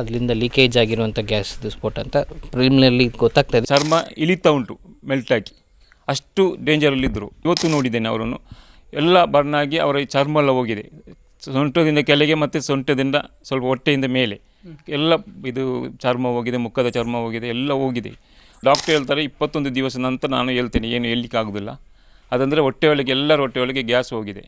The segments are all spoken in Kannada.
ಅದರಿಂದ ಲೀಕೇಜ್ ಆಗಿರುವಂಥ ಗ್ಯಾಸ್ ಸ್ಫೋಟ ಅಂತ ಪ್ರಿಲಿಮಿನರಿ ಗೊತ್ತಾಗ್ತದೆ ಚರ್ಮ ಇಳಿತಾ ಉಂಟು ಮೆಲ್ಟ್ ಆಗಿ. ಅಷ್ಟು ಡೇಂಜರಲ್ಲಿದ್ದರು ಇವತ್ತು ನೋಡಿದ್ದೇನೆ ಅವರನ್ನು. ಎಲ್ಲ ಬರ್ನ್ ಆಗಿ ಅವರ ಚರ್ಮ ಎಲ್ಲ ಹೋಗಿದೆ. ಸೊಂಟದಿಂದ ಕೆಳಗೆ ಮತ್ತು ಸೊಂಟದಿಂದ ಸ್ವಲ್ಪ ಹೊಟ್ಟೆಯಿಂದ ಮೇಲೆ. ಎಲ್ಲ ಇದು ಚರ್ಮ ಹೋಗಿದೆ, ಮುಖದ ಚರ್ಮ ಹೋಗಿದೆ, ಎಲ್ಲ ಹೋಗಿದೆ. ಡಾಕ್ಟರ್ ಹೇಳ್ತಾರೆ, ಇಪ್ಪತ್ತೊಂದು ದಿವಸ ನಂತರ ನಾನು ಹೇಳ್ತೇನೆ, ಏನು ಹೇಳಲಿಕ್ಕಾಗೋದಿಲ್ಲ ಅದಂದರೆ ಹೊಟ್ಟೆ ಒಳಗೆ, ಎಲ್ಲರ ಹೊಟ್ಟೆ ಒಳಗೆ ಗ್ಯಾಸ್ ಹೋಗಿದೆ.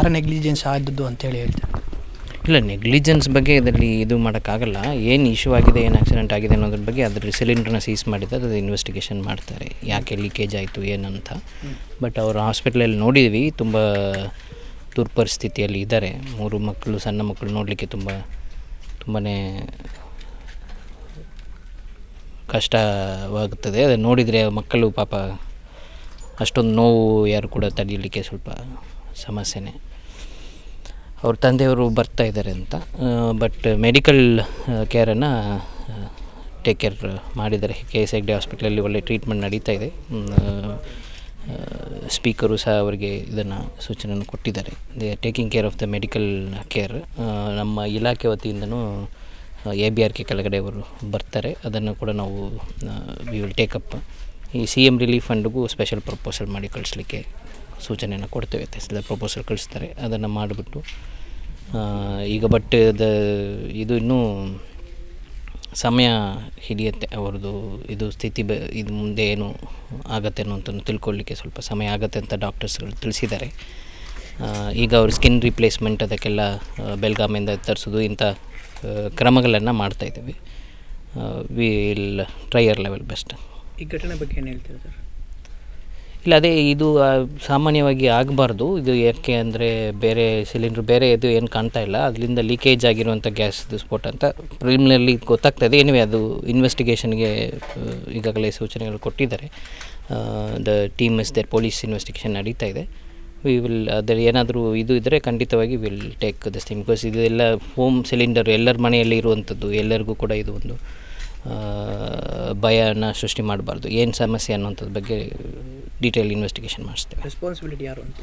ಯಾರ ನೆಗ್ಲಿಜೆನ್ಸ್ ಆದದ್ದು ಅಂತೇಳಿ ಹೇಳ್ತಾರೆ? ಇಲ್ಲ ನೆಗ್ಲಿಜೆನ್ಸ್ ಬಗ್ಗೆ ಇದರಲ್ಲಿ ಇದು ಮಾಡೋಕ್ಕಾಗಲ್ಲ. ಏನು ಇಶ್ಯೂ ಆಗಿದೆ, ಏನು ಆಕ್ಸಿಡೆಂಟ್ ಆಗಿದೆ ಅನ್ನೋದ್ರ ಬಗ್ಗೆ ಅದ್ರ ಸಿಲಿಂಡ್ರನ್ನ ಸೀಸ್ ಮಾಡಿದ್ದು ಅದು ಇನ್ವೆಸ್ಟಿಗೇಷನ್ ಮಾಡ್ತಾರೆ. ಯಾಕೆ ಲೀಕೇಜ್ ಆಯಿತು, ಏನಂತ. ಬಟ್ ಅವರು ಹಾಸ್ಪಿಟ್ಲಲ್ಲಿ ನೋಡಿದ್ವಿ, ತುಂಬ ದುರ್ಪರಿಸ್ಥಿತಿಯಲ್ಲಿ ಇದ್ದಾರೆ. ಮೂರು ಮಕ್ಕಳು, ಸಣ್ಣ ಮಕ್ಕಳು ನೋಡಲಿಕ್ಕೆ ತುಂಬ ತುಂಬಾ ಕಷ್ಟವಾಗುತ್ತದೆ. ಅದನ್ನು ನೋಡಿದರೆ ಮಕ್ಕಳು ಪಾಪ ಅಷ್ಟೊಂದು ನೋವು ಯಾರು ಕೂಡ ತಡೆಯಲಿಕ್ಕೆ ಸ್ವಲ್ಪ ಸಮಸ್ಯೆನೇ. ಅವ್ರ ತಂದೆಯವರು ಬರ್ತಾ ಇದ್ದಾರೆ ಅಂತ. ಬಟ್ ಮೆಡಿಕಲ್ ಕೇರನ್ನು ಟೇಕ್ ಕೇರ್ ಮಾಡಿದ್ದಾರೆ. ಕೆ ಎಸ್ ಹೆಗ್ಡೆ ಹಾಸ್ಪಿಟ್ಲಲ್ಲಿ ಒಳ್ಳೆ ಟ್ರೀಟ್ಮೆಂಟ್ ನಡೀತಾ ಇದೆ. ಸ್ಪೀಕರು ಸಹ ಅವರಿಗೆ ಇದನ್ನು ಸೂಚನೆಯನ್ನು ಕೊಟ್ಟಿದ್ದಾರೆ. They are taking care of the medical care ನಮ್ಮ ಇಲಾಖೆ ವತಿಯಿಂದನೂ ಎ ಬಿ ಆರ್ ಕೆ ಕೆಳಗಡೆ ಅವರು ಬರ್ತಾರೆ. ಅದನ್ನು ಕೂಡ ನಾವು ವಿ ವಿಲ್ ಟೇಕಪ್ ಈ ಸಿ ಎಂ ರಿಲೀಫ್ ಫಂಡ್ಗೂ ಸ್ಪೆಷಲ್ ಪ್ರಪೋಸಲ್ ಮಾಡಿ ಕಳಿಸ್ಲಿಕ್ಕೆ ಸೂಚನೆಯನ್ನು ಕೊಡ್ತೇವೆ, ತಹಸೀಲ್ದಾರ್ ಪ್ರಪೋಸಲ್ ಕಳಿಸ್ತಾರೆ, ಅದನ್ನು ಮಾಡಿಬಿಟ್ಟು ಈಗ ಬಟ್ ದ, ಇದು ಇನ್ನೂ ಸಮಯ ಹಿಡಿಯುತ್ತೆ, ಅವ್ರದ್ದು ಇದು ಸ್ಥಿತಿ ಬ, ಇದು ಮುಂದೆ ಏನು ಆಗತ್ತೆ ಅನ್ನೋಂಥದ್ದು ತಿಳ್ಕೊಳ್ಳಿಕ್ಕೆ ಸ್ವಲ್ಪ ಸಮಯ ಆಗತ್ತೆ ಅಂತ ಡಾಕ್ಟರ್ಸ್ಗಳು ತಿಳಿಸಿದ್ದಾರೆ. ಈಗ ಅವ್ರ ಸ್ಕಿನ್ ರಿಪ್ಲೇಸ್ಮೆಂಟ್ ಅದಕ್ಕೆಲ್ಲ ಬೆಲ್ಗಾಮಿಂದ ತರಿಸೋದು ಇಂಥ ಕ್ರಮಗಳನ್ನು ಮಾಡ್ತಾಯಿದ್ದೀವಿ ವಿಲ್ ಟ್ರೈಯರ್ ಲೆವೆಲ್ ಬೆಸ್ಟ್ ಈ ಘಟನೆ ಬಗ್ಗೆ ಏನು ಹೇಳ್ತೀರಾ ಸರ್? ಇಲ್ಲ, ಅದೇ ಇದು ಸಾಮಾನ್ಯವಾಗಿ ಆಗಬಾರ್ದು. ಇದು ಯಾಕೆ ಅಂದರೆ ಬೇರೆ ಸಿಲಿಂಡ್ರ್, ಬೇರೆ ಇದು ಏನು ಕಾಣ್ತಾ ಇಲ್ಲ. ಅದರಿಂದ ಲೀಕೇಜ್ ಆಗಿರುವಂಥ ಗ್ಯಾಸ್ ಸ್ಫೋಟ ಅಂತ ಪ್ರಿಲಿಮಿನರಿ ಗೊತ್ತಾಗ್ತದೆ ಏನಿವೆ ಅದು ಇನ್ವೆಸ್ಟಿಗೇಷನ್ಗೆ ಈಗಾಗಲೇ ಸೂಚನೆಗಳು ಕೊಟ್ಟಿದ್ದಾರೆ. The team is there police investigation ನಡೀತಾ ಇದೆ. ವಿ ವಿಲ್ ಅದರ ಏನಾದರೂ ಇದು ಇದ್ದರೆ ಖಂಡಿತವಾಗಿ will take this thing because ಇದೆಲ್ಲ ಹೋಮ್ ಸಿಲಿಂಡರ್ ಎಲ್ಲರ ಮನೆಯಲ್ಲಿ ಇರುವಂಥದ್ದು ಎಲ್ಲರಿಗೂ ಕೂಡ ಇದು ಒಂದು ಭಯನ ಸೃಷ್ಟಿ ಮಾಡಬಾರ್ದು. ಏನು ಸಮಸ್ಯೆ ಅನ್ನೋಂಥದ್ದು ಬಗ್ಗೆ ಡೀಟೇಲ್ ಇನ್ವೆಸ್ಟಿಗೇಷನ್ ಮಾಡಿಸ್ತೇವೆ. ರೆಸ್ಪಾನ್ಸಿಬಿಲಿಟಿ ಯಾರು ಅಂತ?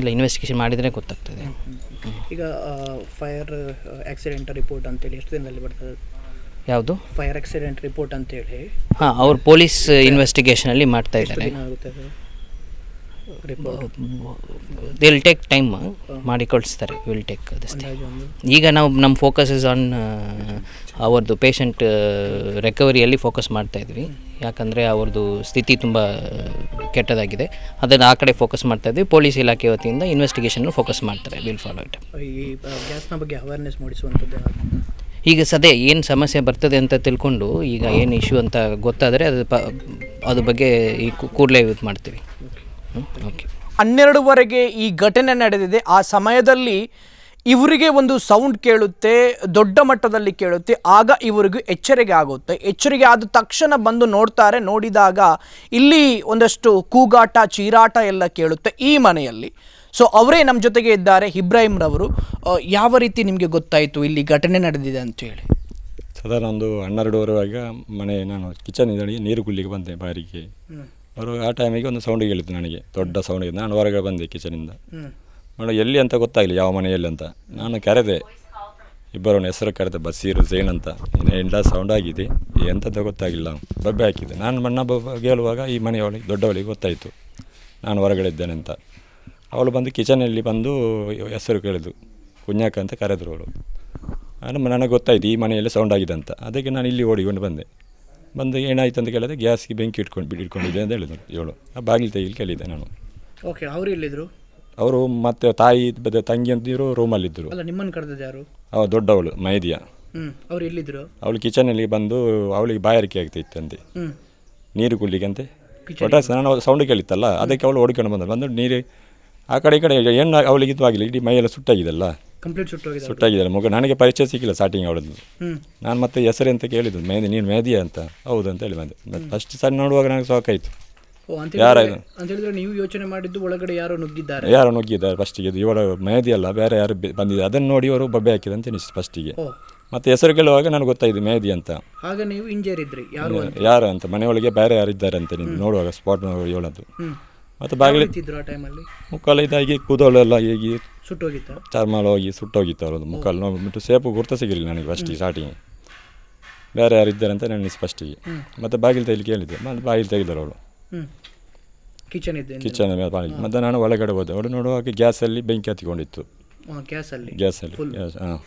ಇಲ್ಲ ಇನ್ವೆಸ್ಟಿಗೇಷನ್ ಮಾಡಿದರೆ ಗೊತ್ತಾಗ್ತದೆ. ಈಗ ಫೈರ್ ಆಕ್ಸಿಡೆಂಟ್ ರಿಪೋರ್ಟ್ ಅಂತೇಳಿ ಎಷ್ಟು ದಿನದಲ್ಲಿ ಬರ್ತದೆ? ಯಾವುದು? ಫೈರ್ ಆಕ್ಸಿಡೆಂಟ್ ರಿಪೋರ್ಟ್ ಅಂತೇಳಿ. ಹಾಂ ಅವ್ರು ಪೊಲೀಸ್ ಇನ್ವೆಸ್ಟಿಗೇಷನಲ್ಲಿ ಮಾಡ್ತಾ ಇದ್ದಾರೆ. ವಿಲ್ ಟೇಕ್ ಟೈಮ್ ಮಾಡಿ ಕಳಿಸ್ತಾರೆ. ವಿಲ್ ಟೇಕ್ ಈಗ ನಾವು ನಮ್ಮ ಫೋಕಸ್ ಇಸ್ ಆನ್ ಅವರದು ಪೇಷಂಟ್ ರಿಕವರಿಯಲ್ಲಿ ಫೋಕಸ್ ಮಾಡ್ತಾ ಇದ್ವಿ. ಯಾಕಂದರೆ ಅವ್ರದ್ದು ಸ್ಥಿತಿ ತುಂಬ ಕೆಟ್ಟದಾಗಿದೆ. ಅದನ್ನು ಆ ಕಡೆ ಫೋಕಸ್ ಮಾಡ್ತಾ ಇದ್ವಿ. ಪೊಲೀಸ್ ಇಲಾಖೆ ವತಿಯಿಂದ ಇನ್ವೆಸ್ಟಿಗೇಷನ್ ಫೋಕಸ್ ಮಾಡ್ತಾರೆ. ವಿಲ್ ಫಾಲೋ ಇಟ್ ಈ ಗ್ಯಾಸ್ನ ಬಗ್ಗೆ ಅವೇರ್ನೆಸ್ ಮೂಡಿಸುವಂಥದ್ದು ಈಗ ಸದ್ಯ ಏನು ಸಮಸ್ಯೆ ಬರ್ತದೆ ಅಂತ ತಿಳ್ಕೊಂಡು ಈಗ ಏನು ಇಶ್ಯೂ ಅಂತ ಗೊತ್ತಾದರೆ ಅದು ಪ ಅದ್ರ ಬಗ್ಗೆ ಈ ಕೂಡಲೇ ಇದು ಮಾಡ್ತೀವಿ. ಓಕೆ ಹನ್ನೆರಡುವರೆಗೆ ಈ ಘಟನೆ ನಡೆದಿದೆ. ಆ ಸಮಯದಲ್ಲಿ ಇವರಿಗೆ ಒಂದು ಸೌಂಡ್ ಕೇಳುತ್ತೆ ದೊಡ್ಡ ಮಟ್ಟದಲ್ಲಿ ಕೇಳುತ್ತೆ ಆಗ ಇವರಿಗೂ ಎಚ್ಚರಿಕೆ ಆಗುತ್ತೆ. ಎಚ್ಚರಿಕೆ ಆದ ತಕ್ಷಣ ಬಂದು ನೋಡ್ತಾರೆ ನೋಡಿದಾಗ ಇಲ್ಲಿ ಒಂದಷ್ಟು ಕೂಗಾಟ ಚೀರಾಟ ಎಲ್ಲ ಕೇಳುತ್ತೆ ಈ ಮನೆಯಲ್ಲಿ. ಸೊ ಅವರೇ ನಮ್ಮ ಜೊತೆಗೆ ಇದ್ದಾರೆ ಇಬ್ರಾಹಿಂರವರು. ಯಾವ ರೀತಿ ನಿಮಗೆ ಗೊತ್ತಾಯಿತು ಇಲ್ಲಿ ಘಟನೆ ನಡೆದಿದೆ ಅಂತೇಳಿ ನಂದು ಒಂದು ಹನ್ನೆರಡುವರೆವಾಗ ಮನೆ ನಾನು ಕಿಚನ್ ಇದರಲ್ಲಿ ನೀರು ಕುಲ್ಲಿಗೆ ಬಂದೆ ಬಾರಿಗೆ. ಅವರು ಆ ಟೈಮಿಗೆ ಒಂದು ಸೌಂಡ್ ಕೇಳಿತ್ತು ನನಗೆ ದೊಡ್ಡ ಸೌಂಡ್ ನಾನು ಹೊರಗೆ ಬಂದೆ ಕಿಚನಿಂದ ನೋಡಿ ಎಲ್ಲಿ ಅಂತ ಗೊತ್ತಾಗಲಿ ಯಾವ ಮನೆಯಲ್ಲಿ ಅಂತ. ನಾನು ಕರೆದೆ ಇಬ್ಬರವನ ಹೆಸರು ಕರೆದೆ, ಬಸೀರು, ಜೈನ್ ಅಂತ. ಎಲ್ಲ ಸೌಂಡ್ ಆಗಿದೆ. ಎಂಥದ್ದು ಗೊತ್ತಾಗಿಲ್ಲ ಬಬ್ಬೆ ಹಾಕಿದೆ ನಾನು ಮಣ್ಣ ಬಬ್ಬ ಹೇಳುವಾಗ ಈ ಮನೆಯವಳಿಗೆ ದೊಡ್ಡವಳಿಗೆ ಗೊತ್ತಾಯಿತು. ನಾನು ಹೊರಗಡೆ ಇದ್ದೇನೆ ಅಂತ. ಅವಳು ಬಂದು ಕಿಚನಲ್ಲಿ ಬಂದು ಹೆಸರು ಕೇಳಿದ್ರು ಕುಂಜಾಕ ಅಂತ ಕರೆದ್ರು ಅವಳು. ನಾನು ನನಗೆ ಗೊತ್ತಾಯಿತು ಈ ಮನೆಯಲ್ಲಿ ಸೌಂಡ್ ಆಗಿದೆ ಅಂತ. ಅದಕ್ಕೆ ನಾನು ಇಲ್ಲಿ ಓಡಿಕೊಂಡು ಬಂದೆ. ಬಂದು ಏನಾಯ್ತು ಅಂತ ಕೇಳಿದೆ ಗ್ಯಾಸ್ಗೆ ಬೆಂಕಿ ಇಟ್ಕೊಂಡು, ಬಿಡಿ ಇಟ್ಕೊಂಡಿದ್ದೆ ಅಂತ ಹೇಳಿದ್ರು ಇವಳು. ಆ ಬಾಗಿಲು ತೆಗಿಲಿ ಕೇಳಿದ್ದೆ ನಾನು. ಓಕೆ ಅವರು ಎಲ್ಲಿದ್ರು? ಅವರು ಮತ್ತೆ ತಾಯಿ ಬದ ತಂಗಿ ಅಂತಿದ್ರು ರೂಮಲ್ಲಿದ್ದರು ಅಲ್ಲ ನಿಮ್ಮನ್ನು ಕರೆದದ್ದು ಯಾರು? ಅವ ದೊಡ್ಡವಳು ಮೈದಿಯ. ಅವ್ರು ಎಲ್ಲಿದ್ರು? ಅವಳು ಕಿಚನಲ್ಲಿ ಬಂದು ಅವಳಿಗೆ ಬಾಯಾರಿಕೆ ಆಗ್ತಿತ್ತಂತೆ ಅಂತೆ. ನೀರು ಕುಡ್ಲಿಕ್ಕಂತೆ. ಒಟ್ಟ ನಾನು ಸೌಂಡ್ ಕೇಳಿತ್ತಲ್ಲ ಅದಕ್ಕೆ ಅವಳು ಓಡಿಕೊಂಡು ಬಂದಳು. ಬಂದು ನೀರು ಆ ಕಡೆ ಈ ಕಡೆ ಏನು ಅವಳಿಗೆ ಇದು ಆಗಿಲ್ಲ ಇಡೀ ಮೈಯೆಲ್ಲ ಸುಟ್ಟಾಗಿದೆಲ್ಲ ಕಂಪ್ಲೀಟ್ ಸುಟ್ಟೋಗಿದೆ ಸುಟ್ಟಾಗಿದೆ ಮಗ ನನಗೆ ಪರಿಚಯ ಸಿಕ್ಕಿಲ್ಲ ಸ್ಟಾರ್ಟಿಂಗ್ ಅವಳದ್ದು. ನಾನು ಮತ್ತೆ ಹೆಸರು ಅಂತ ಕೇಳಿದ್ದು ಮೇದಿ ನೀನು ಮೇದಿಯ ಅಂತ. ಹೌದು ಅಂತ ಹೇಳಿ ಬಂದೆ. ಫಸ್ಟ್ ಸಣ್ಣ ನೋಡುವಾಗ ನನಗೆ ಸಾಕಾಯಿತು ಅಂತ ಯಾರ ಹೇಳಿದ್ರೆ ಅಂತ ಹೇಳಿದ್ರೆ ನೀವು ಯೋಚನೆ ಮಾಡಿದ್ದು ಒಳಗಡೆ ಯಾರೋ ನುಗ್ಗಿದ್ದಾರೆ. ಯಾರೋ ನುಗ್ಗಿದ್ದಾರೆ ಫಸ್ಟಿಗೆ ಇದು ಇವಳ ಮೇದಿ ಅಲ್ಲ ಬೇರೆ ಯಾರು ಬಂದಿದೆ ಅದನ್ನು ನೋಡಿ ಅವರು ಬಬ್ಬೆ ಹಾಕಿದೆ ಅಂತ ಅನಿಸ್ತು ಫಸ್ಟಿಗೆ ಮತ್ತೆ ಹೆಸರು ಕೇಳುವಾಗ ನನಗೆ ಗೊತ್ತಾಯಿತು ಮೇದಿ ಅಂತ. ಆಗ ನೀವು ಯಾರು ಅಂತ? ಯಾರು ಅಂತ? ಮನೆಯೊಳಗೆ ಬೇರೆ ಯಾರು ಇದ್ದಾರೆ ಅಂತ ನೀವು ನೋಡುವಾಗ ಸ್ಪಾಟ್ ಇವಳದ್ದು ಮತ್ತೆ ಬಾಗಿಲು ಆ ಟೈಮಲ್ಲಿ ಮುಕ್ಕಾಲು ಇದಾಗಿ ಕೂದಲೆಲ್ಲ ಹೀಗೆ ಹೇಗೆ ಚರ್ಮ ಎಲ್ಲ ಹೋಗಿ ಸುಟ್ಟೋಗಿತ್ತು ಅವರದ್ದು ಮುಕ್ಕಾಲು ನೋಡ್ಬಿಟ್ಟು ಸೇಪು ಗುರ್ತ ಸಿಗಲಿಲ್ಲ ನನಗೆ ಫಸ್ಟಿಗೆ ಸ್ಟಾರ್ಟಿಂಗ್ ಬೇರೆ ಯಾರು ಇದ್ದಾರೆ ಅಂತ ನೆನೆಸಿ ಫಸ್ಟಿಗೆ ಮತ್ತೆ ಬಾಗಿಲು ತೆಗಿಲಿ ಹೇಳಿದ್ದೆ ಮತ್ತು ಬಾಗಿಲು ತೆಗೆದರು ಅವಳು ಕಿಚನ್ ಇದೆ ಕಿಚನ್ ಮತ್ತೆ ನಾನು ಒಳಗಡೆ ಹೋದೆ. ಅವಳು ನೋಡುವಾಗ ಗ್ಯಾಸಲ್ಲಿ ಬೆಂಕಿ ಹತ್ತಿಕೊಂಡಿತ್ತು. ಗ್ಯಾಸಲ್ಲಿ? ಗ್ಯಾಸಲ್ಲಿ ಹಾಂ.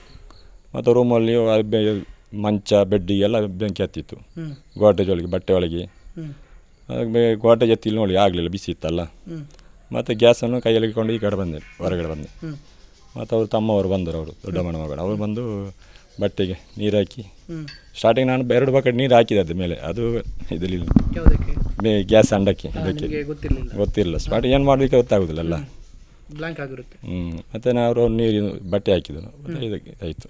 ಮತ್ತು ರೂಮಲ್ಲಿ ಮಂಚ ಬೆಡ್ಡಿಗೆಲ್ಲ ಬೆಂಕಿ ಹತ್ತಿತ್ತು. ಗೋಟೇಜ್ ಒಳಗೆ ಬಟ್ಟೆ ಒಳಗೆ. ಗೋಟೇಜ್ ಎತ್ತಿ ನೋಡಿ ಆಗಲಿಲ್ಲ ಬಿಸಿ ಇತ್ತಲ್ಲ. ಮತ್ತೆ ಗ್ಯಾಸನ್ನು ಕೈಯಲ್ಲಿ ಇಟ್ಕೊಂಡು ಈ ಕಡೆ ಬಂದೆ ಹೊರಗಡೆ ಬಂದೆ. ಮತ್ತು ಅವರು ತಮ್ಮವರು ಬಂದರು ಅವರು ದೊಡ್ಡ ಮಗಳು. ಅವ್ರು ಬಂದು ಬಟ್ಟೆಗೆ ನೀರು ಹಾಕಿ. ಸ್ಟಾರ್ಟಿಂಗ್ ನಾನು ಎರಡು ಬಕೆಟ್ ನೀರು ಹಾಕಿದೆ ಅದ್ರ ಮೇಲೆ. ಅದು ಇದರಲಿಲ್ಲ ಮೇ ಗ್ಯಾಸ್ ಅಂಡಕ್ಕೆ. ಅದಕ್ಕೆ. ನಿಮಗೆ ಗೊತ್ತಿರಲಿಲ್ಲ. ಗೊತ್ತಿಲ್ಲ ಸ್ಟಾರ್ಟಿಂಗ್ ಏನು ಮಾಡಲಿಕ್ಕೆ ಗೊತ್ತಾಗೋದಿಲ್ಲಲ್ಲ. ಬ್ಲ್ಯಾಂಕ್ ಆಗಿರುತ್ತೆ. ಹ್ಞೂ ಮತ್ತು ನಾವು ಅವರು ನೀರು ಬಟ್ಟೆ ಹಾಕಿದ್ರು. ಮತ್ತೆ ಇದಕ್ಕೆ ಆಯಿತು.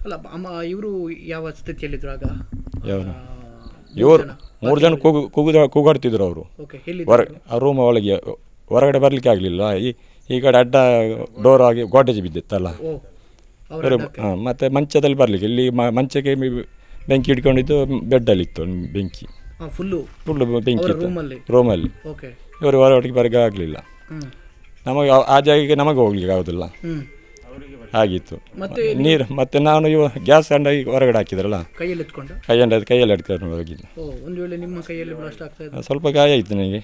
ಅಲ್ಲ ಬ- ಅಮ್ಮ ಇವರು ಯಾವ ಸ್ಥಿತಿಯಲ್ಲಿದ್ರು ಆಗ? ಇವರು ಮೂರು ಜನ ಕೂಗು ಕೂಗುದ ಕೂಗಾಡ್ತಿದ್ರು ಅವರು. ಓಕೆ ಎಲ್ಲಿ ಹೊರ ಆ ರೂಮ್ ಒಳಗೆ ಹೊರಗಡೆ ಬರಲಿಕ್ಕೆ ಆಗಲಿಲ್ಲ. ಈ ಈ ಕಡೆ ಅಡ್ಡ ಡೋರ್ ಆಗಿ ಗೋಟೇಜ್ ಬಿದ್ದಿತ್ತಲ್ಲ. ಓ ಅವರ ಇವರು ಹಾಂ ಮತ್ತು ಮಂಚದಲ್ಲಿ ಬರಲಿಕ್ಕೆ. ಇಲ್ಲಿ ಮ- ಮಂಚಕ್ಕೆ ಮಿ- ಬೆಂಕಿ ಇಟ್ಕೊಂಡಿದ್ದು ಬೆಡ್ಡಲ್ಲಿತ್ತು ಬೆಂಕಿ. ಫುಲ್ಲು ಫುಲ್ ಬೆಂಕಿ ರೂಮಲ್ಲಿ ರೂಮಲ್ಲಿ ಓಕೆ ಇವರು ಹೊರಗಡೆ ಬರಗೆ ಆಗಲಿಲ್ಲ. ನಮಗೆ ಆ- ಜಾಗಕ್ಕೆ ನಮಗೆ ಹೋಗ್ಲಿಕ್ಕೆ ಆಗೋದಿಲ್ಲ. ಆಗಿತ್ತು ಮತ್ತೆ ನೀರು ಮತ್ತೆ ನಾನು ಇವ ಗ್ಯಾಸ್ ಅಂಡಾಗಿ ಹೊರಗಡೆ ಹಾಕಿದ್ರಲ್ಲ? ಕೈಯಲ್ಲಿ ಎತ್ಕೊಂಡು? ಕೈಯಂಡ ಕೈಯಲ್ಲಿ ಎಡ್ಕೊಂಡು ಹೋಗಿದ್ದು ಒಂದು ವೇಳೆ ನಿಮ್ಮ ಕೈಯಲ್ಲಿ ಬ್ಲಾಸ್ಟ್ ಆಗ್ತಾ ಸ್ವಲ್ಪ ಗಾಯ ಆಯಿತು ನನಗೆ.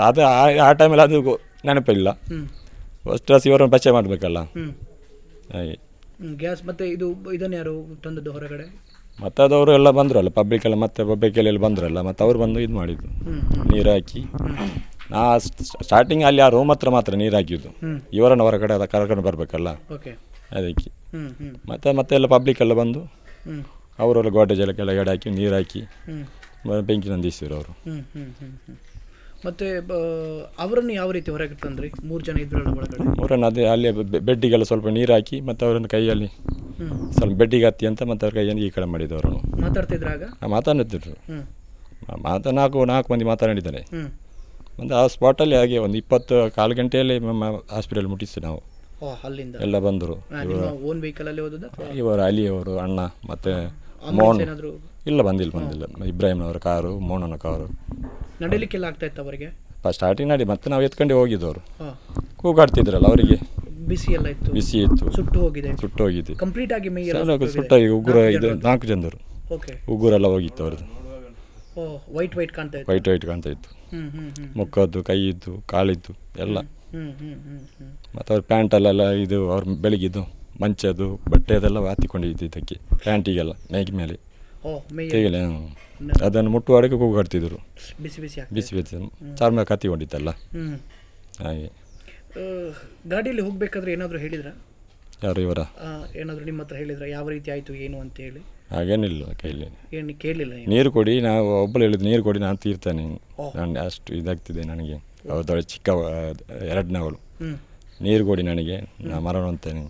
ಅದು ಆ- ಟೈಮಲ್ಲಿ ಅದು ನೆನಪಿಲ್ಲ. ಫಸ್ಟ್ ಕ್ಲಾಸ್ ಇವರನ್ನು ಪರಿಚಯ ಮಾಡಬೇಕಲ್ಲ? ಹಾಗೆ. ಗ್ಯಾಸ್ ಮತ್ತೆ ಇದು ಇದನ್ನು ಯಾರು ತಂದದ್ದು ಹೊರಗಡೆ? ಮತ್ತು ಅದವರು ಎಲ್ಲ ಬಂದ್ರಲ್ಲ ಪಬ್ಲಿಕ್ ಎಲ್ಲ ಮತ್ತೆ ಪಬ್ಲಿಕಲ್ಲಿ ಬಂದರಲ್ಲ ಮತ್ತೆ ಅವ್ರು ಬಂದು ಇದು ಮಾಡಿದ್ದು. ನೀರು ಹಾಕಿ ನಾ ಸ್ಟಾರ್ಟಿಂಗ್ ಅಲ್ಲಿ ಆ ರೂಮ್ ಹತ್ರ ಮಾತ್ರ ನೀರು ಹಾಕಿದ್ದು ಇವರನ್ನು ಹೊರಗಡೆ ಅದ ಕರ್ಕೊಂಡು ಬರಬೇಕಲ್ಲ? ಅದಕ್ಕೆ. ಮತ್ತು ಮತ್ತೆ ಎಲ್ಲ ಪಬ್ಲಿಕ್ ಎಲ್ಲ ಬಂದು ಅವರೆಲ್ಲ ಗೋಡೆ ಜಲಕ್ಕೆಲ್ಲ ಕೆಳಗಡೆ ಹಾಕಿ ನೀರು ಹಾಕಿ ಬೆಂಕಿ ನಂದಿಸಿದ್ರು ಅವರು. ಮತ್ತು ಅವರನ್ನು ಯಾವ ರೀತಿ ಹೊರಗೆ ತಂದ್ರಿ? ಮೂರು ಜನ ಇದ್ರಲ್ಲ ಒಳಗಡೆ. ಅವರನ್ನು ಅದೇ ಅಲ್ಲಿ ಬೆಡ್ಡಿಗೆಲ್ಲ ಸ್ವಲ್ಪ ನೀರು ಹಾಕಿ ಮತ್ತು ಅವರನ್ನು ಕೈಯಲ್ಲಿ ಸ್ವಲ್ಪ ಬೆಡ್ಡಿಗೆ ಹತ್ತಿ ಅಂತ ಮತ್ತೆ ಅವ್ರ ಕೈಯಲ್ಲಿ ಈ ಕಡೆ ಮಾಡಿದ್ದು ಅವರನ್ನು. ಮಾತಾಡ್ತಿದ್ರಾಗ ಮಾತನಾಡ್ತಿದ್ರು ಹ್ಞೂ ಮಾತ ನಾಲ್ಕು ನಾಲ್ಕು ಮಂದಿ ಮಾತನಾಡಿದ್ದಾರೆ. ಒಂದು ಮತ್ತು ಆ ಸ್ಪಾಟಲ್ಲಿ ಹಾಗೆ ಒಂದು ಇಪ್ಪತ್ತು ಕಾಲು ಗಂಟೆಯಲ್ಲಿ ನಮ್ಮ ಹಾಸ್ಪಿಟಲ್ ಮುಟ್ಟಿಸಿ ನಾವು. ಎಲ್ಲ ಬಂದರು. ಇವರು ಅಲಿಯವರು ಅಣ್ಣ ಮತ್ತು ಮೋಹನ್. ಏನಾದರೂ ಇಲ್ಲ ಬಂದಿಲ್ಲ ಬಂದಿಲ್ಲ. ಇಬ್ರಾಹಿಂನವರ ಕಾರು ಮೋನನ ಕಾರು. ನಡೀಲಿಕ್ಕೆಲ್ಲ ಆಗ್ತಾ ಇತ್ತು ಅವರಿಗೆ? ಫಸ್ಟ್ ಸ್ಟಾರ್ಟಿಂಗ್ ನಡಿ ಮತ್ತೆ ನಾವು ಎತ್ಕೊಂಡು ಹೋಗಿದ್ದವರು. ಅವರು ಕೂಗಾಡ್ತಿದ್ರಲ್ಲ ಅವರಿಗೆ. ಬಿಸಿ ಎಲ್ಲ ಇತ್ತು. ಬಿಸಿ ಇತ್ತು. ಸುಟ್ಟು ಹೋಗಿದೆ. ಸುಟ್ಟು ಹೋಗಿದೆ. ಕಂಪ್ಲೀಟ್ ಆಗಿ ಮೈ ಎಲ್ಲ ಸುಟ್ಟಾಗಿ ಉಗುರ ಇದು ನಾಲ್ಕು ಜನರು. ಓಕೆ ಉಗುರೆಲ್ಲ ಹೋಗಿತ್ತು ಅವ್ರದ್ದು. ವೈಟ್ ವೈಟ್ ಕಾಣ್ತಾ ಇತ್ತು. ವೈಟ್ ವೈಟ್ ಕಾಣ್ತಾ ಇತ್ತು. ಮುಖದ್ದು ಕೈಯಿದ್ದು ಕಾಲಿದ್ದು ಎಲ್ಲ. ಮತ್ತು ಅವ್ರ ಪ್ಯಾಂಟಲ್ಲೆಲ್ಲ ಇದು ಅವ್ರ ಬೆಳಗಿದ್ದು ಮಂಚದ್ದು ಬಟ್ಟೆ ಅದೆಲ್ಲ ಹಾತಿಕೊಂಡಿದ್ದು ಇದಕ್ಕೆ ಪ್ಯಾಂಟಿಗೆಲ್ಲ ನೈಕ್ ಮೇಲೆ. ಓ ಮೈ ತೆಗಿಲೆ ಅದನ್ನು ಮುಟ್ಟುವಾಡಕ್ಕೆ ಕೂಗಾಡ್ತಿದ್ರು ಬಿಸಿ ಬಿಸಿ ಬಿಸಿ ಬಿಸಿ. ಚಾರ್ಮ ಕತ್ತಿಕೊಂಡಿತ್ತಲ್ಲ ಹಾಗೆ. ಗಾಡಿಯಲ್ಲಿ ಹೋಗ್ಬೇಕಾದ್ರೆ ಏನಾದರೂ ಹೇಳಿದ್ರ? ಯಾರು ಇವರ? ಏನಾದರೂ ನಿಮ್ಮ ಹತ್ರ ಹೇಳಿದ್ರ? ಯಾವ ರೀತಿ ಆಯಿತು ಏನು ಅಂತ ಹೇಳಿ? ಹಾಗೇನಿಲ್ಲ ಕೈಲಿ ಏನು ಕೇಳಲಿಲ್ಲ ನೀವು ನೀರು ಕೊಡಿ ನಾವು ಒಬ್ಬಳು ಹೇಳಿದ್ರು ನೀರು ಕೊಡಿ ನಾನು ತೀರ್ತಾನೆ. ನನಗೆ ನಾನು ಅಷ್ಟು ಇದಾಗ್ತಿದೆ ನನಗೆ. ಅವ್ರದೊಳಗೆ ಚಿಕ್ಕ ಎರಡನವಳು. ನೀರು ಕೊಡಿ ನನಗೆ ನಾ ಮರಣ ಅಂತೇನೆ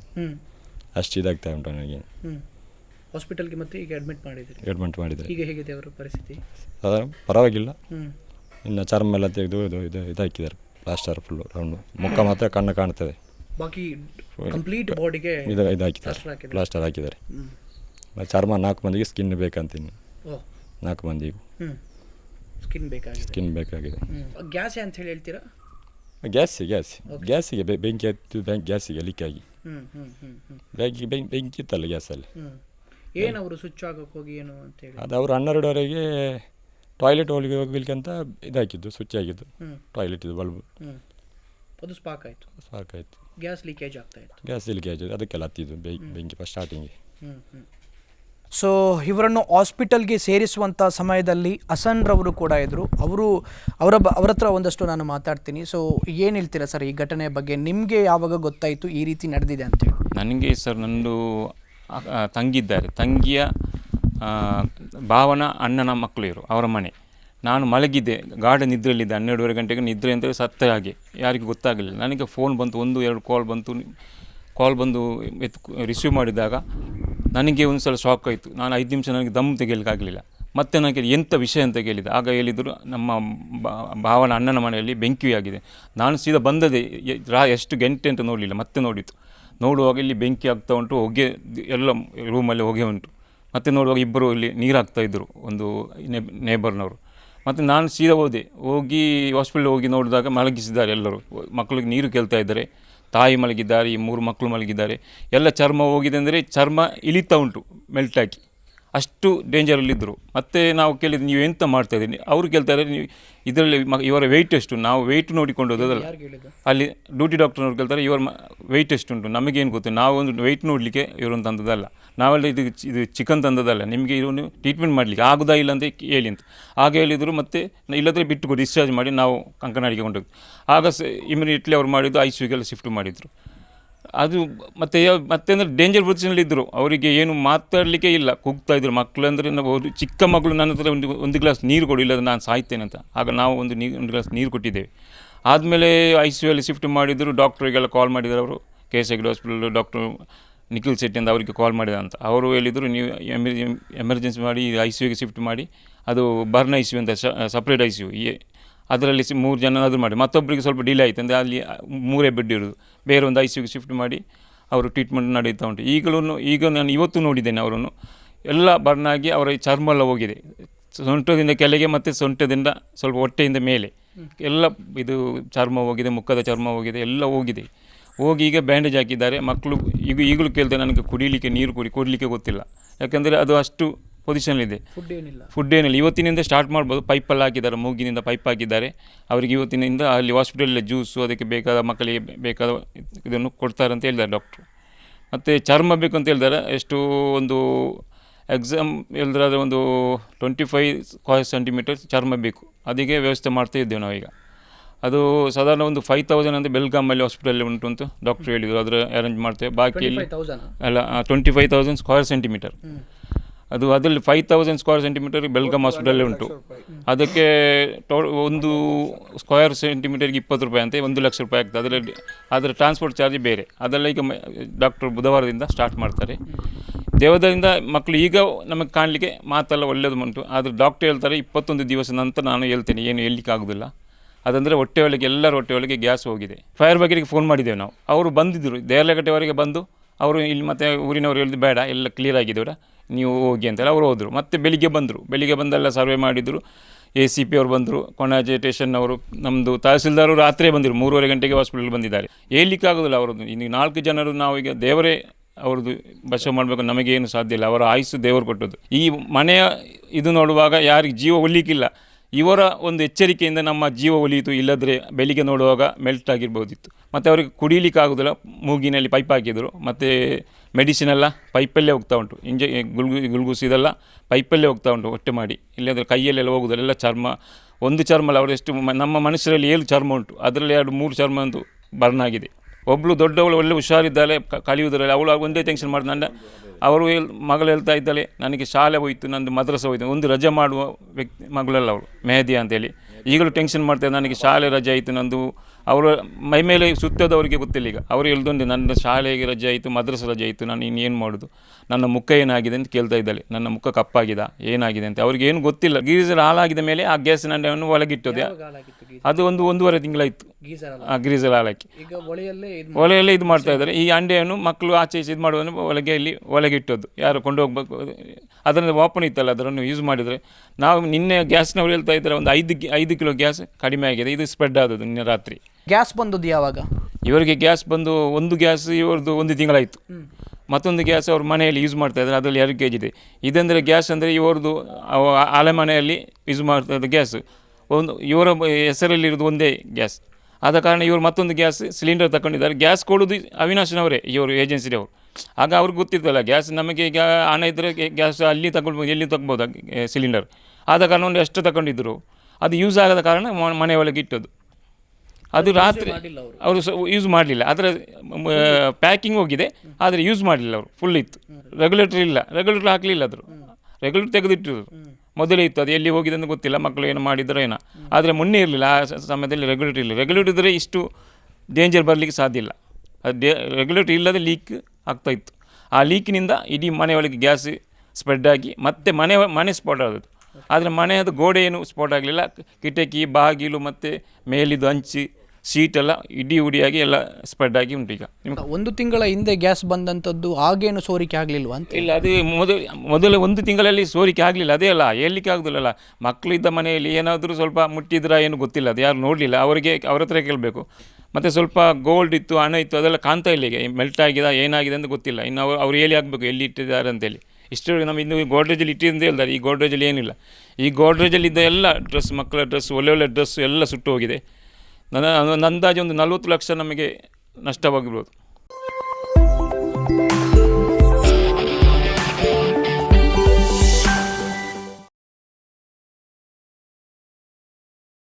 ಅಷ್ಟು ಇದಾಗ್ತಾ ಉಂಟು ನನಗೆ. ಹಾಸ್ಪಿಟಲ್ಗೆ ಮತ್ತೆ ಈಗ ಅಡ್ಮಿಟ್ ಮಾಡಿದ್ದೀರಿ ಅಡ್ಮಿಟ್ ಮಾಡಿದರೆ. ಈಗ ಹೇಗಿದೆ ಅವರ ಪರಿಸ್ಥಿತಿ? ಪರವಾಗಿಲ್ಲ. ಹ್ಞೂ ಇನ್ನು ಚರ್ಮ ಎಲ್ಲ ತೆಗೆದು ಇದು ಇದು ಇದು ಹಾಕಿದ್ದಾರೆ. ಪ್ಲಾಸ್ಟರ್ ಫುಲ್ಲು ರೌಂಡು ಮುಖ ಮಾತ್ರ ಕಣ್ಣು ಕಾಣ್ತದೆ. ಬಾಕಿ ಕಂಪ್ಲೀಟ್ ಬಾಡಿಗೆ ಇದು ಇದು ಹಾಕಿದ್ದಾರೆ. ಪ್ಲಾಸ್ಟರ್ ಹಾಕಿದ್ದಾರೆ. ಪ್ಲಾಸ್ಟರ್ ಹಾಕಿದ್ದಾರೆ. ಹ್ಞೂ ಮತ್ತೆ ಚರ್ಮ ನಾಲ್ಕು ಮಂದಿಗೆ ಸ್ಕಿನ್ ಬೇಕಂತೀನಿ ಓ. ನಾಲ್ಕು ಮಂದಿಗೂ. ಹ್ಞೂ ಸ್ಕಿನ್ ಬೇಕಾಗಿದೆ. ಸ್ಕಿನ್ ಬೇಕಾಗಿದೆ. ಹ್ಞೂ ಗ್ಯಾಸ್ ಅಂತ ಹೇಳಿ ಹೇಳ್ತೀರಾ? ಗ್ಯಾಸಿಗೆ ಗ್ಯಾಸ್. ಗ್ಯಾಸಿಗೆ ಬೆ- ಬೆಂಕಿ ಹತ್ತಿ ಬೆಂಕಿ ಗ್ಯಾಸಿಗೆ ಲೀಕ್ ಆಗಿ. ಹ್ಞೂ ಹ್ಞೂ ಹ್ಞೂ ಹ್ಞೂ ಬೆಂಕಿ ಬೆಂಕಿ ಬೆಂಕಿ ಇತ್ತಲ್ಲ ಗ್ಯಾಸಲ್ಲಿ? ಹ್ಞೂ ಏನು ಅವರು ಸ್ವಿಚ್ ಆಗೋಕ್ಕೆ ಹೋಗಿ ಏನು ಅಂತ ಹೇಳಿ? ಅದು ಅವರು ಹನ್ನೆರಡುವರೆಗೆ ಟಾಯ್ಲೆಟ್ ಹೋಗಿ ಹೋಗ್ಲಿಕ್ಕೆ ಅಂತ ಇದಾಕಿದ್ದು ಸ್ವಿಚ್ ಆಗಿದ್ದು. ಟಾಯ್ಲೆಟ್ ಇದು ಬಲ್ಬ್. ಹ್ಞೂ ಅದು ಸ್ಪಾಕ್ ಆಯಿತು. ಆಯಿತು. ಗ್ಯಾಸ್ ಲೀಕೇಜ್ ಆಗ್ತಾ ಇತ್ತು. ಗ್ಯಾಸ್ ಲೀಕೇಜ್ ಅದಕ್ಕೆಲ್ಲ ಹತ್ತಿದ್ದು ಬೆಂಕಿ ಬೆಂಕಿ ಫಸ್ಟ್ ಸ್ಟಾರ್ಟಿಂಗಿಗೆ ಹ್ಞೂ ಹ್ಞೂ ಸೊ ಇವರನ್ನು ಹಾಸ್ಪಿಟಲ್ಗೆ ಸೇರಿಸುವಂಥ ಸಮಯದಲ್ಲಿ ಹಸನ್ ರವರು ಕೂಡ ಇದ್ದರು ಅವರು ಅವರ ಬ ಅವ್ರ ಹತ್ರ ಒಂದಷ್ಟು ನಾನು ಮಾತಾಡ್ತೀನಿ. ಸೊ ಏನು ಹೇಳ್ತೀರಾ ಸರ್ ಈ ಘಟನೆ ಬಗ್ಗೆ? ನಿಮಗೆ ಯಾವಾಗ ಗೊತ್ತಾಯಿತು ಈ ರೀತಿ ನಡೆದಿದೆ ಅಂತೇಳಿ ನನಗೆ ಸರ್ ನಂದು ತಂಗಿದ್ದಾರೆ. ತಂಗಿಯ ಭಾವನ ಅಣ್ಣನ ಮಕ್ಕಳು ಇರು ಅವರ ಮನೆ. ನಾನು ಮಲಗಿದ್ದೆ, ಗಾಢ ನಿದ್ರೆಯಲ್ಲಿದ್ದೆ, ಹನ್ನೆರಡುವರೆ ಗಂಟೆಗೆ ನಿದ್ರೆ ಅಂದರೆ ಸತ್ತ ಹಾಗೆ. ಯಾರಿಗೂ ಗೊತ್ತಾಗಲಿಲ್ಲ. ನನಗೆ ಫೋನ್ ಬಂತು, ಒಂದು, ಎರಡು ಕಾಲ್ ಬಂತು ಕಾಲ್ ಬಂದು ಎತ್ ರಿಸೀವ್ ಮಾಡಿದಾಗ ನನಗೆ ಒಂದು ಸಲ ಶಾಕ್ ಆಯಿತು. ನಾನು ಐದು ನಿಮಿಷ ನನಗೆ ದಮ್ ತೆಗೆಯಲಿಕ್ಕಾಗಲಿಲ್ಲ. ಮತ್ತೆ ನನಗೆ ಎಂಥ ವಿಷಯ? ಅಂತ ಕೇಳಿದೆ ಆಗ ಹೇಳಿದರು, ನಮ್ಮ ಭಾವನ ಅಣ್ಣನ ಮನೆಯಲ್ಲಿ ಬೆಂಕಿಯಾಗಿದೆ. ನಾನು ಸೀದಾ ಬಂದದೆ ರಾ, ಎಷ್ಟು ಗಂಟೆ ಅಂತ ನೋಡಲಿಲ್ಲ, ಮತ್ತೆ ನೋಡಿತು ನೋಡುವಾಗ ಇಲ್ಲಿ ಬೆಂಕಿ ಆಗ್ತಾ ಉಂಟು, ಹೊಗೆ, ಎಲ್ಲ ರೂಮಲ್ಲಿ ಹೊಗೆ ಉಂಟು. ಮತ್ತೆ ನೋಡುವಾಗ ಇಬ್ಬರು ಇಲ್ಲಿ ನೀರು ಇದ್ದರು ಒಂದು ನೇಬರ್ನವರು ಮತ್ತು ನಾನು ಸೀದಾ ಹೋದೆ. ಹೋಗಿ ಹಾಸ್ಪಿಟಲ್ ಹೋಗಿ ನೋಡಿದಾಗ ಮಲಗಿಸಿದ್ದಾರೆ ಎಲ್ಲರೂ. ಮಕ್ಕಳಿಗೆ ನೀರು ಕೇಳ್ತಾ ಇದ್ದಾರೆ. ತಾಯಿ ಮಲಗಿದ್ದಾರೆ, ಈ ಮೂರು ಮಕ್ಕಳು ಮಲಗಿದ್ದಾರೆ. ಎಲ್ಲ ಚರ್ಮ ಹೋಗಿದೆ ಅಂದರೆ ಚರ್ಮ ಇಳಿತಾ ಉಂಟು ಮೆಲ್ಟಾಗಿ ಅಷ್ಟು ಡೇಂಜರಲ್ಲಿದ್ದರು ಮತ್ತೆ ನಾವು ಕೇಳಿದ್ದು ನೀವು ಎಂತ ಮಾಡ್ತಾ ಇದ್ದೀರಿ? ಅವರು ಕೇಳ್ತಾರೆ ನೀವು ಇದರಲ್ಲಿ ಮ ಇವರ ವೆಯ್ಟ್ ಎಷ್ಟು? ನಾವು ವೆಯ್ಟ್ ನೋಡಿಕೊಂಡು ಹೋದಲ್ಲ ಅಲ್ಲಿ ಡ್ಯೂಟಿ ಡಾಕ್ಟರ್ನವ್ರು ಕೇಳ್ತಾರೆ ಇವರ ವೆಯ್ಟ್ ಎಷ್ಟು ಉಂಟು ನಮಗೇನು ಗೊತ್ತು? ನಾವು ಒಂದು ವೆಯ್ಟ್ ನೋಡಲಿಕ್ಕೆ ಇವರೊಂದು ತಂದದಲ್ಲ ನಾವೆಲ್ಲ ಇದು ಇದು ಚಿಕನ್ ತಂದದಲ್ಲ ನಿಮಗೆ ಇವನು ಟ್ರೀಟ್ಮೆಂಟ್ ಮಾಡಲಿಕ್ಕೆ ಆಗುದಾ ಇಲ್ಲ ಅಂತ ಹೇಳಿ ಅಂತ. ಆಗ ಹೇಳಿದರು ಮತ್ತೆ ಇಲ್ಲದ್ರೆ ಬಿಟ್ಟು ಡಿಸ್ಚಾರ್ಜ್ ಮಾಡಿ ನಾವು ಕಂಕನಾಡಿಗೆ ಕೊಂಡೋಗಿ ಆಗ ಸ ಇಮಿಡಿಯೇಟ್ಲಿ ಅವ್ರು ಮಾಡಿದ್ದು ಐ ಸಿ ಯುಗೆಲ್ಲ ಶಿಫ್ಟ್ ಮಾಡಿದರು. ಅದು ಮತ್ತೆ ಮತ್ತೆ ಅಂದರೆ ಡೇಂಜರ್ ಪೊಸಿಷನಲ್ಲಿದ್ದರು ಅವರಿಗೆ ಏನು ಮಾತಾಡಲಿಕ್ಕೆ ಇಲ್ಲ. ಕೂಗ್ತಾ ಇದ್ದರು ಮಕ್ಕಳು ಅಂದರೆ ನಾವು ಚಿಕ್ಕ ಮಗಳು ನನ್ನ ಹತ್ರ ಒಂದು ಒಂದು ಗ್ಲಾಸ್ ನೀರು ಕೊಡು ಇಲ್ಲದ ನಾನು ಸಾಯ್ತೇನೆ ಅಂತ. ಆಗ ನಾವು ಒಂದು ನೀರು ಒಂದು ಗ್ಲಾಸ್ ನೀರು ಕೊಟ್ಟಿದ್ದೇವೆ. ಆದಮೇಲೆ ಐ ಸಿ ಯುಲ್ಲಿ ಶಿಫ್ಟ್ ಮಾಡಿದರು. ಡಾಕ್ಟ್ರಿಗೆಲ್ಲ ಕಾಲ್ ಮಾಡಿದರು ಅವರು. K S Hegde hospital doctor Nikhil Shetty ಅಂತ ಅವರಿಗೆ ಕಾಲ್ ಮಾಡಿದ ಅಂತ. ಅವರು ಹೇಳಿದರು, ನೀವು ಎಮರ್ ಎಮರ್ಜೆನ್ಸಿ ಮಾಡಿ ಐ ಸಿ ಯುಗೆ ಶಿಫ್ಟ್ ಮಾಡಿ. ಅದು ಬರ್ನ್ ಐ ಸಿ ಯು ಅಂತ ಸಪ್ರೇಟ್ ಐ ಸಿ ಯು ಅದರಲ್ಲಿ ಮೂರು ಜನ ಅದು ಮಾಡಿ. ಮತ್ತೊಬ್ಬರಿಗೆ ಸ್ವಲ್ಪ ಡಿಲೇ ಆಯಿತು. ಅಂದರೆ ಅಲ್ಲಿ ಮೂರೇ ಬೆಡ್ ಇರೋದು. ಬೇರೆ ಒಂದು ಐ ಸಿ ಯುಗೆ ಶಿಫ್ಟ್ ಮಾಡಿ ಅವರು ಟ್ರೀಟ್ಮೆಂಟ್ ನಡೀತಾ ಉಂಟು. ಈಗಲೂ ಈಗ ನಾನು ಇವತ್ತು ನೋಡಿದ್ದೇನೆ ಅವರನ್ನು. ಎಲ್ಲ ಬರ್ನ್ ಆಗಿ ಅವರ ಚರ್ಮ ಎಲ್ಲ ಹೋಗಿದೆ. ಸೊಂಟದಿಂದ ಕೆಳಗೆ ಮತ್ತು ಸೊಂಟದಿಂದ ಸ್ವಲ್ಪ ಹೊಟ್ಟೆಯಿಂದ ಮೇಲೆ. ಎಲ್ಲ ಇದು ಚರ್ಮ ಹೋಗಿದೆ, ಮುಖದ ಚರ್ಮ ಹೋಗಿದೆ, ಎಲ್ಲ ಹೋಗಿದೆ. ಹೋಗಿ ಈಗ ಬ್ಯಾಂಡೇಜ್ ಹಾಕಿದ್ದಾರೆ. ಮಕ್ಕಳು ಈಗ ಈಗಲೂ ಕೇಳ್ತಾರೆ, ನನಗೆ ಕುಡಿಲಿಕ್ಕೆ ನೀರು ಕುಡಿ ಕೊಡಲಿಕ್ಕೆ ಗೊತ್ತಿಲ್ಲ. ಯಾಕೆಂದರೆ ಅದು ಅಷ್ಟು ಪೊಸಿಷನಲ್ಲಿದೆ ಫುಡ್ ಏನಿಲ್ಲ. ಫುಡ್ ಏನಿಲ್ಲ. ಇವತ್ತಿನಿಂದ ಸ್ಟಾರ್ಟ್ ಮಾಡ್ಬೋದು. ಪೈಪಲ್ಲಿ ಹಾಕಿದ್ದಾರೆ. ಮೂಗಿನಿಂದ ಪೈಪ್ ಹಾಕಿದ್ದಾರೆ. ಅವರಿಗೆ ಇವತ್ತಿನಿಂದ ಅಲ್ಲಿ ಹಾಸ್ಪಿಟಲಲ್ಲಿ ಜ್ಯೂಸು ಅದಕ್ಕೆ ಬೇಕಾದ ಮಕ್ಕಳಿಗೆ ಬೇಕಾದ ಇದನ್ನು ಕೊಡ್ತಾರೆ ಅಂತ ಹೇಳಿದ್ದಾರೆ ಡಾಕ್ಟ್ರು ಮತ್ತು ಚರ್ಮ ಬೇಕು ಅಂತ ಹೇಳಿದ್ದಾರೆ ಎಷ್ಟು ಒಂದು ಎಕ್ಸಾಮ್ ಹೇಳಿದ್ರೆ ಒಂದು ಟ್ವೆಂಟಿ ಫೈವ್ ಸ್ಕ್ವೇರ್ ಸೆಂಟಿಮೀಟರ್ಸ್ ಚರ್ಮ ಬೇಕು. ಅದಕ್ಕೆ ವ್ಯವಸ್ಥೆ ಮಾಡ್ತಾ ಇದ್ದೇವೆ ನಾವೀಗ ಅದು ಸಾಧಾರಣ ಒಂದು ಫೈವ್ ತೌಸಂಡ್ ಅಂತ ಬೆಲ್ಗಾಮಲ್ಲಿ ಹಾಸ್ಪಿಟಲ್ ಉಂಟು ಅಂತ ಡಾಕ್ಟ್ರು ಹೇಳಿದರು. ಅದರ ಅರೇಂಜ್ ಮಾಡ್ತೇವೆ. ಬಾಕಿ ಅಲ್ಲ twenty five thousand square centimeter ಅದು ಅದರಲ್ಲಿ five thousand square centimeter Belgaum ಹಾಸ್ಪಿಟಲ್ಲೇ ಉಂಟು. ಅದಕ್ಕೆ ಟೋ ಒಂದು ಸ್ಕ್ವೇರ್ ಸೆಂಟಿಮೀಟರ್ಗೆ ಇಪ್ಪತ್ತು ರೂಪಾಯಿ ಅಂತ ಒಂದು ಲಕ್ಷ ರೂಪಾಯಿ ಆಗ್ತದೆ. ಅದರಲ್ಲಿ ಅದರ ಟ್ರಾನ್ಸ್ಪೋರ್ಟ್ ಚಾರ್ಜ್ ಬೇರೆ. ಅದೆಲ್ಲ ಈಗ ಡಾಕ್ಟರ್ ಬುಧವಾರದಿಂದ ಸ್ಟಾರ್ಟ್ ಮಾಡ್ತಾರೆ. ದೇವದಿಂದ ಮಕ್ಕಳು ಈಗ ನಮಗೆ ಕಾಣಲಿಕ್ಕೆ ಮಾತೆಲ್ಲ ಒಳ್ಳೆಯದು ಉಂಟು. ಆದರೆ ಡಾಕ್ಟರ್ ಹೇಳ್ತಾರೆ ಇಪ್ಪತ್ತೊಂದು ದಿವಸ ನಂತರ ನಾನು ಹೇಳ್ತೇನೆ ಏನು ಹೇಳಲಿಕ್ಕಾಗೋದಿಲ್ಲ ಅದಂದರೆ ಹೊಟ್ಟೆ ಒಳಗೆ ಎಲ್ಲರ ಹೊಟ್ಟೆ ಒಳಗೆ ಗ್ಯಾಸ್ ಹೋಗಿದೆ. ಫೈರ್ ಬಗ್ಗೆ ಫೋನ್ ಮಾಡಿದ್ದೇವೆ ನಾವು. ಅವರು ಬಂದಿದ್ದರು ದೇವಲಗಟ್ಟೆವರೆಗೆ ಬಂದು ಅವರು ಇಲ್ಲಿ ಮತ್ತೆ ಊರಿನವರು ಹೇಳಿದ್ರು ಬೇಡ ಎಲ್ಲ ಕ್ಲಿಯರ್ ಆಗಿದೆ ಬೇಡ ನೀವು ಹೋಗಿ ಅಂತೆಲ್ಲ ಅವರು ಹೋದರು. ಮತ್ತೆ ಬೆಳಿಗ್ಗೆ ಬಂದರು. ಬೆಳಿಗ್ಗೆ ಬಂದೆಲ್ಲ ಸರ್ವೆ ಮಾಡಿದರು. ಎ ಸಿ ಪಿ ಅವರು ಬಂದರು. ಕೊಣಾಜೆ ಸ್ಟೇಷನ್ನವರು ನಮ್ಮದು ತಹಸೀಲ್ದಾರರು ರಾತ್ರಿ ಬಂದಿರು ಮೂರುವರೆ ಗಂಟೆಗೆ ಹಾಸ್ಪಿಟಲ್ ಬಂದಿದ್ದಾರೆ. ಹೇಳಲಿಕ್ಕಾಗೋದಿಲ್ಲ ಅವರದ್ದು. ಇನ್ನು ನಾಲ್ಕು ಜನರು ಈಗ ದೇವರೇ ಅವ್ರದ್ದು ಬಚಾವ್ ಮಾಡಬೇಕು. ನಮಗೇನು ಸಾಧ್ಯ ಇಲ್ಲ. ಅವರ ಆಯುಸ್ಸು ದೇವರು ಕೊಟ್ಟದ್ದು. ಈ ಮನೆಯ ಇದು ನೋಡುವಾಗ ಯಾರಿಗೆ ಜೀವ ಒಲಿಕ್ಕಿಲ್ಲ ಇವರ ಒಂದು ಎಚ್ಚರಿಕೆಯಿಂದ ನಮ್ಮ ಜೀವ ಉಳಿಯಿತು ಇಲ್ಲದ್ರೆ ಬೆಳಿಗ್ಗೆ ನೋಡುವಾಗ ಮೆಲ್ಟ್ ಆಗಿರ್ಬೋದಿತ್ತು. ಮತ್ತು ಅವರಿಗೆ ಕುಡಿಲಿಕ್ಕೆ ಆಗೋದಿಲ್ಲ. ಮೂಗಿನಲ್ಲಿ ಪೈಪ್ ಹಾಕಿದರು. ಮತ್ತು ಮೆಡಿಸಿನ್ ಎಲ್ಲ ಪೈಪಲ್ಲೇ ಹೋಗ್ತಾ ಉಂಟು. ಇಂಜೆ ಗುಲ್ಗು, ಗುಲ್ಗುಸಿ ಇದೆಲ್ಲ ಪೈಪಲ್ಲೇ ಹೋಗ್ತಾ ಉಂಟು ಒಟ್ಟೆ ಮಾಡಿ. ಇಲ್ಲಂದರೆ ಕೈಯಲ್ಲೆಲ್ಲ ಹೋಗೋದಿಲ್ಲ ಎಲ್ಲ ಚರ್ಮ, ಒಂದು ಚರ್ಮ ಅಲ್ಲ ಮ- ನಮ್ಮ ಮನುಷ್ಯರಲ್ಲಿ ಏಳು ಚರ್ಮ ಉಂಟು. ಅದರಲ್ಲಿ ಎರಡು, ಮೂರು ಚರ್ಮ ಒಂದು ಬರ್ನ್ ಆಗಿದೆ. ಒಬ್ಬಳು ದೊಡ್ಡವಳು ಒಳ್ಳೆ ಹುಷಾರಿದ್ದಾಳೆ ಕಲಿಯುವುದರಲ್ಲಿ ಅವಳು ಒಂದೇ ಟೆನ್ಷನ್ ಮಾಡಿ ನನ್ನ, ಅವರು ಮಗಳು ಹೇಳ್ತಾ ಇದ್ದಾಳೆ, ನನಗೆ ಶಾಲೆ ಹೋಯಿತು, ನಂದು ಮದ್ರಸ ಹೋಯಿತು. ಒಂದು ರಜೆ ಮಾಡುವ ವ್ಯಕ್ತಿ, ಮಗಳಲ್ಲ ಅವಳು, ಮೆಹದಿ ಅಂತೇಳಿ. ಈಗಲೂ ಟೆನ್ಷನ್ ಮಾಡ್ತಾರೆ ನನಗೆ ಶಾಲೆ ರಜೆ ಆಯಿತು, ನಂದು ಅವರ ಮೈ ಮೇಲೆ ಸುತ್ತದವರಿಗೆ ಗೊತ್ತಿಲ್ಲ ಈಗ. ಅವರು ಹೇಳ್ದೊಂಡೆ ನನ್ನ ಶಾಲೆಗೆ ರಜೆ ಆಯಿತು ಮದ್ರಸ ರಜೆ ಆಯಿತು ನಾನು ಇನ್ನೇನು ಮಾಡೋದು? ನನ್ನ ಮುಖ ಏನಾಗಿದೆ? ಅಂತ ಕೇಳ್ತಾ ಇದ್ದಾಳೆ. ನನ್ನ ಮುಖ ಕಪ್ಪಾಗಿದೆ ಏನಾಗಿದೆ? ಅಂತ. ಅವ್ರಿಗೆ ಏನು ಗೊತ್ತಿಲ್ಲ. ಗೀಸರ್ ಹಾಳಾಗಿದ ಮೇಲೆ ಆ ಗ್ಯಾಸ್ ನನ್ನ ಒಳಗಿಟ್ಟದೆ. ಅದು ಒಂದು ಒಂದೂವರೆ ತಿಂಗಳಾಯಿತು. ಆ ಗ್ರೀಸರ್ ಹಾಳಾಕಿ ಈಗ ಒಳೆಯಲ್ಲೇ ಇದು ಒಲೆಯಲ್ಲೇ ಇದು ಮಾಡ್ತಾ ಇದ್ದಾರೆ. ಈ ಅಂಡೆಯನ್ನು ಮಕ್ಕಳು ಆಚೆ ಈಚೆ ಇದು ಮಾಡುವುದನ್ನು ಒಳಗೆ ಇಲ್ಲಿ ಒಳಗಿಟ್ಟೋದು ಯಾರು ಕೊಂಡು ಹೋಗ್ಬೇಕು ಅದರಿಂದ ಓಪನ್ ಇತ್ತಲ್ಲ ಅದರನ್ನು ಯೂಸ್ ಮಾಡಿದರೆ. ನಾವು ನಿನ್ನೆ ಗ್ಯಾಸ್ನವ್ರು ಹೇಳ್ತಾ ಇದ್ದಾರೆ ಒಂದು ಐದು ಐದು ಕಿಲೋ ಗ್ಯಾಸ್ ಕಡಿಮೆ ಆಗಿದೆ. ಇದು ಸ್ಪ್ರೆಡ್ ಆದದ್ದು ನಿನ್ನೆ ರಾತ್ರಿ. ಗ್ಯಾಸ್ ಬಂದದ್ದು ಯಾವಾಗ? ಇವರಿಗೆ ಗ್ಯಾಸ್ ಬಂದು ಒಂದು ಗ್ಯಾಸ್ ಇವ್ರದ್ದು ಒಂದು ತಿಂಗಳಾಯಿತು. ಮತ್ತೊಂದು ಗ್ಯಾಸ್ ಅವ್ರ ಮನೆಯಲ್ಲಿ ಯೂಸ್ ಮಾಡ್ತಾ ಇದ್ದಾರೆ, ಅದರಲ್ಲಿ ಎರಡು ಕೆ ಜಿ ಇದೆ. ಇದಂದರೆ ಗ್ಯಾಸ್ ಅಂದರೆ ಇವ್ರದ್ದು ಆಲೆ ಮನೆಯಲ್ಲಿ ಯೂಸ್ ಮಾಡ್ತಾ ಇದ್ದ ಗ್ಯಾಸ್. ಒಂದು, ಇವರ ಹೆಸರಲ್ಲಿರೋದು ಒಂದೇ ಗ್ಯಾಸ್. ಆದ ಕಾರಣ ಇವರು ಮತ್ತೊಂದು ಗ್ಯಾಸ್ ಸಿಲಿಂಡರ್ ತಗೊಂಡಿದ್ದಾರೆ ಗ್ಯಾಸ್ ಕೊಡೋದು ಅವಿನಾಶನವರೇ, ಇವರು ಏಜೆನ್ಸಿಯವರು ಆಗ ಅವ್ರಿಗೆ ಗೊತ್ತಿತ್ತಲ್ಲ, ಗ್ಯಾಸ್ ನಮಗೆ ಈಗ ಹಣ ಇದ್ದರೆ ಗ್ಯಾಸ್ ಅಲ್ಲಿ ತಗೊಳ್ಬೋದು, ಎಲ್ಲಿ ತಗೊಬೋದು ಸಿಲಿಂಡರ್. ಆದ ಕಾರಣ ಒಂದು ಎಷ್ಟು ತಗೊಂಡಿದ್ದರು ಅದು ಯೂಸ್ ಆಗದ ಕಾರಣ ಮನೆ ಒಳಗೆ ಇಟ್ಟದ್ದು. ಅದು ರಾತ್ರಿ ಅವರು. ಯೂಸ್ ಮಾಡಲಿಲ್ಲ. ಅದರ ಪ್ಯಾಕಿಂಗ್ ಹೋಗಿದೆ ಆದರೆ ಯೂಸ್ ಮಾಡಲಿಲ್ಲ ಅವರು. ಫುಲ್ ಇತ್ತು. ರೆಗ್ಯುಲೇಟರ್ ಇಲ್ಲ. ರೆಗ್ಯುಲೇಟರ್ ಹಾಕಲಿಲ್ಲ ಅದರು ರೆಗ್ಯುಲೇಟರ್ ತೆಗೆದಿಟ್ಟಿದ್ರು ಮೊದಲೇ ಇತ್ತು. ಅದು ಎಲ್ಲಿ ಹೋಗಿದೆ ಅಂತ ಗೊತ್ತಿಲ್ಲ. ಮಕ್ಕಳು ಏನು ಮಾಡಿದ್ರೋ ಏನೋ. ಆದರೆ ಮೊನ್ನೆ ಇರಲಿಲ್ಲ. ಆ ಸಮಯದಲ್ಲಿ ರೆಗ್ಯುಲೇಟರ್ ಇಲ್ಲ. ರೆಗ್ಯುಲೇಟರ್ ಇದ್ದರೆ ಇಷ್ಟು ಡೇಂಜರ್ ಬರಲಿಕ್ಕೆ ಸಾಧ್ಯ ಇಲ್ಲ. ಅದು ಡೇ ರೆಗ್ಯುಲೇಟರ್ ಇಲ್ಲದೆ ಲೀಕ್ ಆಗ್ತಾ ಇತ್ತು. ಆ ಲೀಕಿನಿಂದ ಇಡೀ ಮನೆಯೊಳಗೆ ಗ್ಯಾಸ್ ಸ್ಪ್ರೆಡ್ ಆಗಿ ಮತ್ತೆ ಮನೆ ಮನೆ ಸ್ಪಾಟ್ ಆದದ್ದು. ಆದರೆ ಮನೆಯದು ಗೋಡೆ ಏನು ಸ್ಪಾಟ್ ಆಗಲಿಲ್ಲ. ಕಿಟಕಿ ಬಾಗಿಲು ಮತ್ತು ಮೇಲಿದ್ದು ಹಂಚಿ ಸೀಟೆಲ್ಲ ಇಡೀ ಉಡಿಯಾಗಿ ಎಲ್ಲ ಸ್ಪ್ರೆಡ್ ಆಗಿ ಉಂಟು ಈಗ. ನಿಮ್ಗೆ ಒಂದು ತಿಂಗಳ ಹಿಂದೆ ಗ್ಯಾಸ್ ಬಂದಂಥದ್ದು ಆಗೇನು ಸೋರಿಕೆ ಆಗಲಿಲ್ವಾ ಅಂತ? ಇಲ್ಲ ಅದೇ ಮೊದಲು ಮೊದಲು ಒಂದು ತಿಂಗಳಲ್ಲಿ ಸೋರಿಕೆ ಆಗಲಿಲ್ಲ ಅದೇ ಅಲ್ಲ ಹೇಳಲಿಕ್ಕೆ ಆಗೋದಿಲ್ಲಲ್ಲ ಮಕ್ಕಳು ಇದ್ದ ಮನೆಯಲ್ಲಿ ಏನಾದರೂ ಸ್ವಲ್ಪ ಮುಟ್ಟಿದ್ರಾ ಏನು ಗೊತ್ತಿಲ್ಲ ಅದು ಯಾರು ನೋಡಲಿಲ್ಲ ಅವರಿಗೆ ಅವ್ರ ಹತ್ರ ಕೇಳಬೇಕು. ಮತ್ತು ಸ್ವಲ್ಪ ಗೋಲ್ಡ್ ಇತ್ತು ಹಣ ಇತ್ತು ಅದೆಲ್ಲ ಕಾಣ್ತಾ ಇಲ್ಲ ಈಗ ಮೆಲ್ಟ್ ಆಗಿದೆ ಏನಾಗಿದೆ ಅಂತ ಗೊತ್ತಿಲ್ಲ. ಇನ್ನು ಅವ್ರು ಅವ್ರು ಹೇಳಿ ಆಗಬೇಕು ಎಲ್ಲಿ ಇಟ್ಟಿದ್ದಾರೆ ಅಂತೇಳಿ. ಇಷ್ಟು ನಮ್ಮ ಇನ್ನು ಗೋಡ್ರೇಜಲ್ಲಿ ಇಟ್ಟಿದ್ದೇ ಹೇಳ್ತಾರೆ ಈ ಗೋಡ್ರೇಜಲ್ಲಿ ಏನಿಲ್ಲ. ಈ ಗೋಡ್ರೇಜಲ್ಲಿ ಇದ್ದ ಎಲ್ಲ ಡ್ರೆಸ್ ಮಕ್ಕಳ ಡ್ರೆಸ್ ಒಳ್ಳೆ ಒಳ್ಳೆ ಡ್ರೆಸ್ ಎಲ್ಲ ಸುಟ್ಟು ಹೋಗಿದೆ. ನನ್ನ ಅಂದಾಜು ಒಂದು ನಲ್ವತ್ತು ಲಕ್ಷ ನಮಗೆ ನಷ್ಟವಾಗಿರ್ಬೋದು.